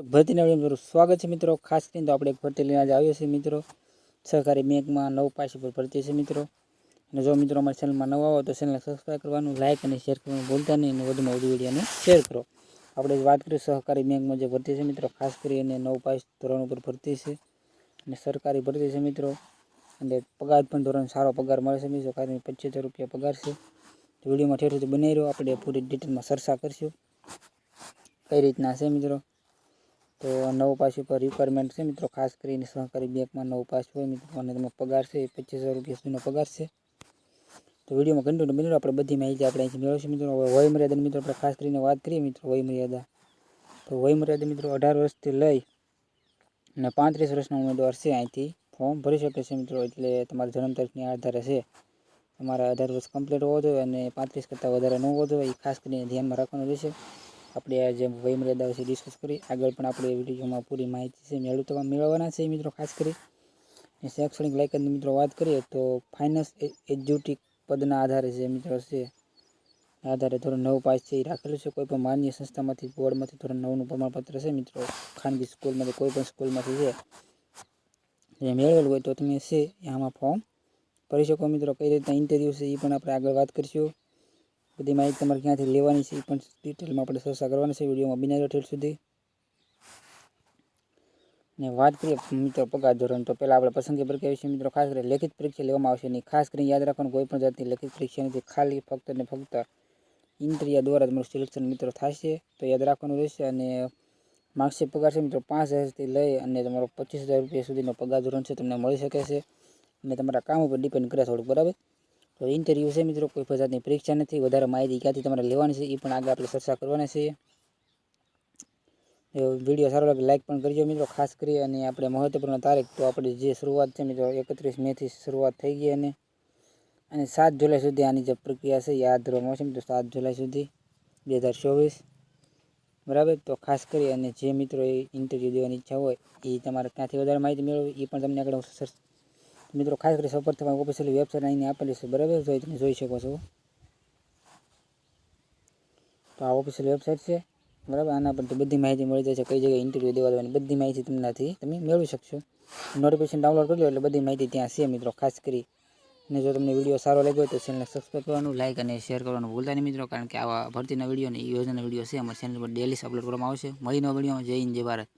ભરતીના video સ્વાગત છે મિત્રો. ખાસ કરીને તો આપણે એક ભરતી લઈને આજે આવીએ છીએ મિત્રો. સહકારી બેંકમાં નવ પાસ ઉપર ભરતી છે મિત્રો. અને જો મિત્રો અમારી ચેનલમાં નવા આવો તો ચેનલને સબસ્ક્રાઈબ કરવાનું લાઇક અને શેર કરવાનું ભૂલતા નહીં અને વધુમાં વધુ વિડીયોને શેર કરો. આપણે વાત કરીએ સહકારી બેંકમાં જે ભરતી છે મિત્રો. ખાસ કરીને નવ પાસ ધોરણ ઉપર ભરતી છે. અને સરકારી ભરતી છે મિત્રો. અને પગાર પણ ધોરણ સારો પગાર મળે છે મિત્રો. કારણ પચીસો રૂપિયા પગાર છે. વિડીયોમાં ઠેર સુધી બનાવી રહ્યો. આપણે પૂરી ડિટેલમાં ચર્ચા કરીશું. કઈ રીતના છે મિત્રો? તો નવ પાસ ઉપર રિક્વાયરમેન્ટ છે મિત્રો. ખાસ કરીને સહકારી બેંકમાં નવ પાસ હોય મિત્રો, અને તમે પગાર છે એ પચીસો રૂપિયા સુધીનો પગાર છે. તો વિડીયોમાં કન્ટિન્યુ મિત્રો આપણે બધી માહિતી આપણે અહીંથી મેળવીશું મિત્રો. હવે વય મિત્રો આપણે ખાસ કરીને વાત કરીએ મિત્રો, વય મર્યાદા. તો વય મર્યાદા મિત્રો અઢાર વર્ષથી લઈ અને પાંત્રીસ વર્ષના ઉમેદવાર છે અહીંથી. ફોર્મ ભરી શકે છે મિત્રો, એટલે તમારા જન્મ તારીખની આધારે છે. તમારા અઢાર વર્ષ કમ્પ્લીટ હોવો જોઈએ અને પાંત્રીસ કરતાં વધારે ન હોવો જોઈએ. એ ખાસ કરીને ધ્યાનમાં રાખવાનું રહેશે. આપણે આ જે વયમર્યાદા વિશે ડિસ્કસ કરી, આગળ પણ આપણે વિડીયોમાં પૂરી માહિતી છે મેળવતા મેળવવાના છે મિત્રો, ખાસ કરી. શૈક્ષણિક લાયકાતની મિત્રો વાત કરીએ તો ફાઇનાન્સ એજ્યુટિક પદના આધારે જે મિત્રો છે આધારે ધોરણ નવ પાસ છે, એ રાખેલું છે. કોઈ પણ માન્ય સંસ્થામાંથી, બોર્ડમાંથી ધોરણ નવનું પ્રમાણપત્ર છે મિત્રો, ખાનગી સ્કૂલમાંથી, કોઈ પણ સ્કૂલમાંથી છે જે મેળવેલું હોય તો તમે છે, એ આમાં ફોર્મ ભરી શકો. મિત્રો, કઈ રીતના ઇન્ટરવ્યૂ છે એ પણ આપણે આગળ વાત કરીશું. બધી માહિતી તમારે ક્યાંથી લેવાની છે એ પણ ડિટેલમાં આપણે ચર્ચા કરવાની છે. વિડીયોમાં બિના ઠેર સુધી. ને વાત કરીએ મિત્રો પગાર ધોરણ, તો પહેલાં આપણે પસંદગી પ્રક્રિયા વિશે મિત્રો ખાસ કરીને લેખિત પરીક્ષા લેવામાં આવશે નહીં. ખાસ કરીને યાદ રાખવાનું, કોઈ પણ જાતની લેખિત પરીક્ષા નથી. ખાલી ફક્ત ને ફક્ત ઇન્ટરિયા દ્વારા તમારું સિલેક્શન મિત્રો થશે, તો યાદ રાખવાનું રહેશે. અને માર્કશીટ પગાર છે મિત્રો પાંચ હજારથી લઈ અને તમારો પચીસ હજાર રૂપિયા સુધીનો પગાર ધોરણ છે, તમને મળી શકે છે. અને તમારા કામ ઉપર ડિપેન્ડ કરે થોડુંક, બરાબર? તો ઇન્ટરવ્યૂ છે મિત્રો, કોઈ પણ જાતની પરીક્ષા નથી, વધારે માહિતી ક્યાંથી તમારે લેવાની છે, એ પણ આગળ આપણે ચર્ચા કરવાના છે. વીડિયો સારો લાગે લાઇક પણ કરજો મિત્રો, ખાસ કરી અને આપણે મહત્વપૂર્ણ તારીખ તો આપણે જે શરૂઆત છે મિત્રો, એકત્રીસ મેથી શરૂઆત થઈ ગઈ અને અને સાત જુલાઈ સુધી આની જે પ્રક્રિયા છે હાથ ધરવામાં આવશે મિત્રો, સાત જુલાઈ સુધી, બે હજાર ચોવીસ. બરાબર? તો ખાસ કરી અને જે મિત્રો એ ઇન્ટરવ્યૂ દેવાની ઈચ્છા હોય, એ તમારે ક્યાંથી વધારે માહિતી મેળવવી, એ પણ તમને આગળ હું મિત્રો, ખાસ કરી સપોર્ટ તમારી ઓફિશિયલ વેબસાઇટ અહીંની આપેલી છે. બરાબર? એ તમે જોઈ શકો છો. તો આ ઓફિશિયલ વેબસાઇટ છે. બરાબર? આના પર બધી માહિતી મળી જાય છે. કઈ જગ્યાએ ઇન્ટરવ્યૂ દેવા દેવાની બધી માહિતી તમનાથી તમે મેળવી શકશો. નોટિફિકેશન ડાઉનલોડ કરી લો એટલે બધી માહિતી ત્યાં છે મિત્રો, ખાસ કરી. અને જો તમને વીડિયો સારો લાગ્યો હોય તો ચેનલને સબસ્ક્રાઈબ કરવાનું લાઇક અને શેર કરવાનું ભૂલતા નહીં મિત્રો, કારણ કે આવા ભરતીના વીડિયો અને યોજના વીડિયો છે. અમારા ચેનલ પર ડેલી અપલોડ કરવામાં આવશે. મળીનો વિડીયોમાં જય હિન્દ, જય ભારત.